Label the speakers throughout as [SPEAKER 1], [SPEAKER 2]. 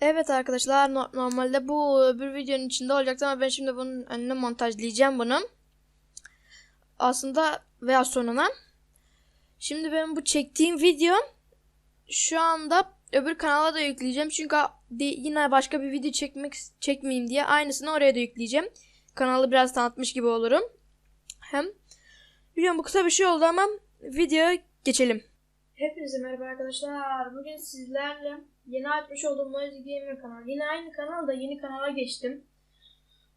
[SPEAKER 1] Evet arkadaşlar no- normalde bu öbür videonun içinde olacaktı ama ben şimdi bunun önüne montajlayacağım bunu. Aslında veya sonuna. Şimdi benim bu çektiğim video şu anda öbür kanala da yükleyeceğim. Çünkü yine başka bir video çekmek çekmeyeyim diye aynısını oraya da yükleyeceğim. Kanalı biraz tanıtmış gibi olurum. Hem biliyorum bu kısa bir şey oldu ama videoya geçelim. Hepinize merhaba arkadaşlar. Bugün sizlerle yeni açmış olduğum Noisy Gamer kanalı. Yine aynı kanalda yeni kanala geçtim.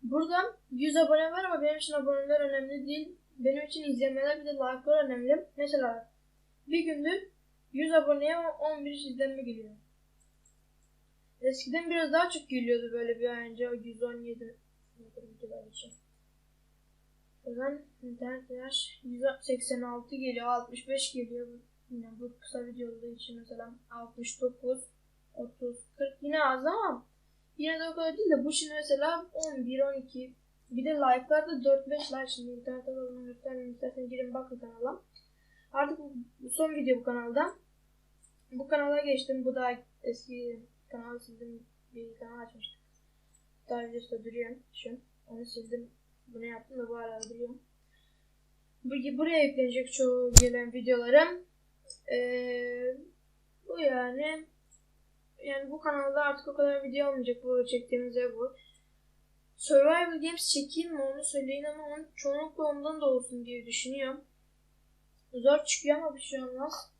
[SPEAKER 1] Burada 100 abone var ama benim için aboneler önemli değil. Benim için izlemeler bir de like'lar önemli. Mesela bir gündür 100 aboneye 11 izlenme geliyor. Eskiden biraz daha çok geliyordu böyle bir ay önce. O 117 videolar için. O zaman internet yaş 186 geliyor, 65 geliyor. Yine bu kısa videolar için mesela 69, 30, 40 yine az ama yine de o kadar değil de bu şimdi mesela 11, 12 bir de like'lar da 4-5 like şimdi internette olduğunu göstermeyeyim isterseniz girin bakın kanala. Artık bu, son video bu kanalda. Bu kanala geçtim. Bu da eski kanal sildim. Bir kanal açmıştık. Daha videosu da duruyor şu. Onu sildim. Bunu yaptım da bu arada duruyor. Bu- Buraya yüklenecek çoğu gelen videolarım. Ee, bu yani yani bu kanalda artık o kadar video olmayacak bu çektiğimiz ev bu. Survival Games çekeyim mi onu söyleyin ama onun çoğunlukla ondan da olsun diye düşünüyorum. Zor çıkıyor ama bir şey olmaz.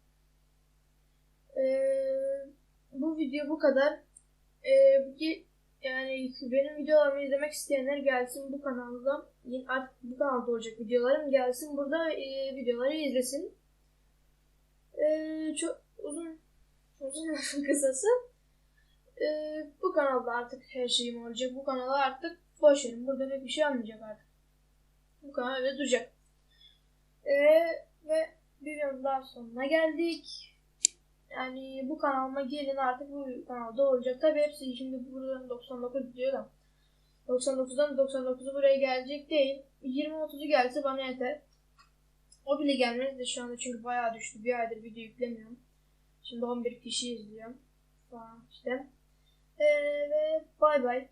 [SPEAKER 1] Ee, bu video bu kadar. Ee, yani benim videolarımı izlemek isteyenler gelsin bu kanalda. Artık bu kanalda olacak videolarım gelsin burada e, videoları izlesin. Ee, çok uzun uzun kısası. Ee, bu kanalda artık her şeyim olacak. Bu kanala artık boş verin. Burada pek bir şey olmayacak artık. Bu kanal öyle duracak. Ee, ve bir daha sonuna geldik. Yani bu kanalıma gelin artık bu kanalda olacak. Tabi hepsi şimdi buradan 99 diyor da. 99'dan 99'u buraya gelecek değil. 20-30'u gelse bana yeter. O bile gelmez de şu anda çünkü bayağı düştü. Bir aydır video yüklemiyorum. Şimdi 11 kişi izliyor. Falan işte. Ee, ve bay bay.